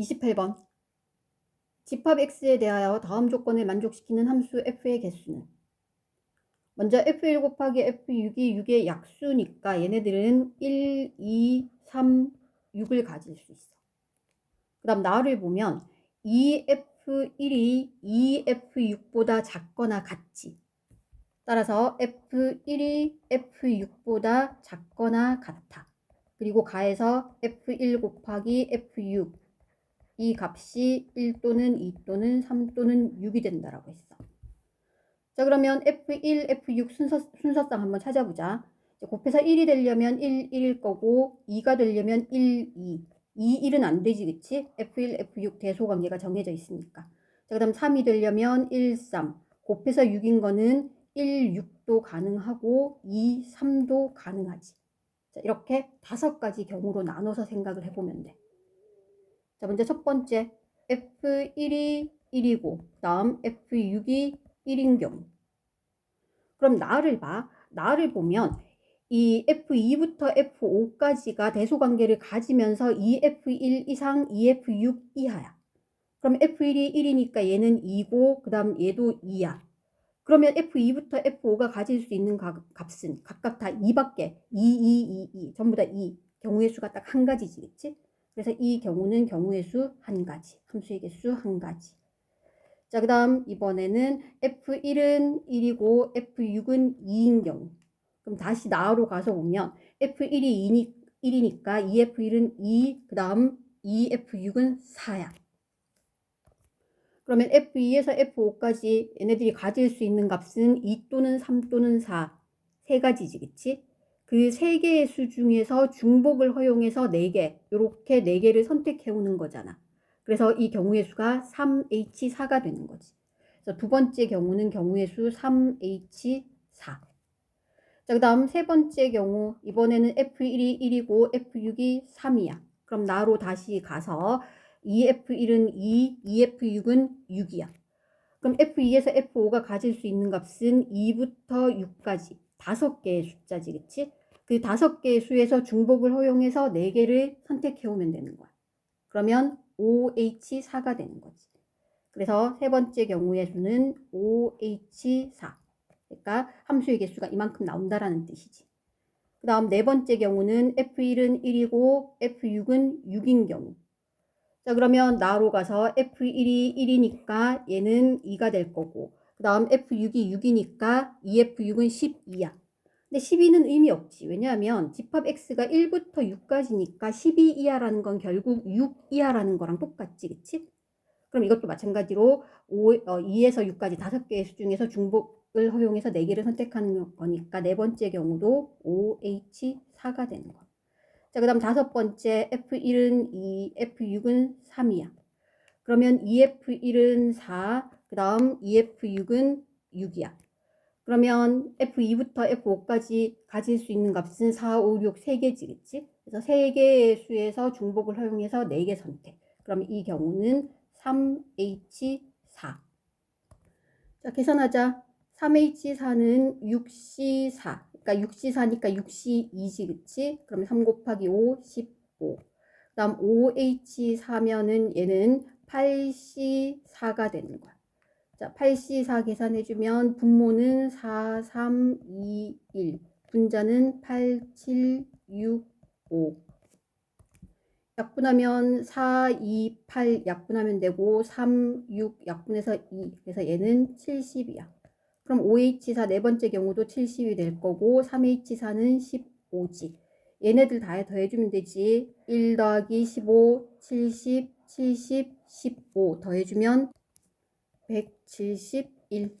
28번. 집합 x에 대하여 다음 조건을 만족시키는 함수 f의 개수는 먼저 f1 곱하기 f6이 6의 약수니까 얘네들은 1, 2, 3, 6을 가질 수 있어. 그 다음 나를 보면 2f1이 2f6보다 작거나 같지. 따라서 f1이 f6보다 작거나 같아. 그리고 가해서 f1 곱하기 f6 이 값이 1 또는 2 또는 3 또는 6이 된다라고 했어. 자 그러면 f1, f6 순서, 순서상 한번 찾아보자. 이제 곱해서 1이 되려면 1, 1일 거고 2가 되려면 1, 2. 2, 1은 안 되지 그치? f1, f6 대소관계가 정해져 있으니까. 자 그 다음 3이 되려면 1, 3. 곱해서 6인 거는 1, 6도 가능하고 2, 3도 가능하지. 자, 이렇게 다섯 가지 경우로 나눠서 생각을 해보면 돼. 자, 먼저 첫 번째, F1이 1이고, 다음 F6이 1인 경우. 그럼 나를 봐. 나를 보면 이 F2부터 F5까지가 대소관계를 가지면서 2F1 이상 2F6 이하야. 그럼 F1이 1이니까 얘는 2고, 그 다음 얘도 2야. 그러면 F2부터 F5가 가질 수 있는 값은 각각 다 2밖에 2, 2, 2, 2 전부 다 2. 경우의 수가 딱 한 가지지, 그치? 그래서 이 경우는 경우의 수 한 가지, 함수의 개수 한 가지. 자, 그 다음 이번에는 F1은 1이고 F6은 2인 경우. 그럼 다시 나로 가서 보면 F1이 1이니까 2F1은 2, 그 다음 2F6은 4야. 그러면 F2에서 F5까지 얘네들이 가질 수 있는 값은 2 또는 3 또는 4. 세 가지지, 그치? 그 세 개의 수 중에서 중복을 허용해서 4개, 이렇게 4개를 선택해 오는 거잖아. 그래서 이 경우의 수가 3H4가 되는 거지. 그래서 두 번째 경우는 경우의 수 3H4. 자, 그 다음 세 번째 경우, 이번에는 F1이 1이고 F6이 3이야. 그럼 나로 다시 가서 2F1은 2, 2F6은 6이야. 그럼 F2에서 F5가 가질 수 있는 값은 2부터 6까지 다섯 개의 숫자지, 그치? 그 다섯 개의 수에서 중복을 허용해서 네 개를 선택해 오면 되는 거야. 그러면 OH4가 되는 거지. 그래서 세 번째 경우의 수는 OH4. 그러니까 함수의 개수가 이만큼 나온다라는 뜻이지. 그 다음 네 번째 경우는 F1은 1이고 F6은 6인 경우. 자 그러면 나로 가서 F1이 1이니까 얘는 2가 될 거고 그 다음 F6이 6이니까 2F6은 12야. 근데 12는 의미 없지. 왜냐하면 집합 X가 1부터 6까지니까 12 이하라는 건 결국 6 이하라는 거랑 똑같지. 그치? 그럼 이것도 마찬가지로 5, 어, 2에서 6까지 다섯 개의 수 중에서 중복을 허용해서 4개를 선택하는 거니까 네 번째 경우도 OH4가 되는 거야. 자, 그 다음 다섯 번째 F1은 2, F6은 3이야. 그러면 2F1은 4, 그 다음 2F6은 6이야. 그러면 F2부터 F5까지 가질 수 있는 값은 4, 5, 6, 3개지, 그치? 그래서 3개의 수에서 중복을 허용해서 4개 선택. 그럼 이 경우는 3H4. 자, 계산하자. 3H4는 6C4. 그러니까 6C4니까 6C2지, 그치? 그럼 3 곱하기 5, 15. 그 다음 5H4면은 얘는 8C4가 되는 거야. 자, 8C4 계산해주면 분모는 4, 3, 2, 1. 분자는 8, 7, 6, 5. 약분하면 4, 2, 8 약분하면 되고 3, 6 약분해서 2. 그래서 얘는 70이야. 그럼 5H4 네 번째 경우도 70이 될 거고 3H4는 15지. 얘네들 다 더해주면 되지. 1 더하기 15, 70, 70, 15 더해주면 171.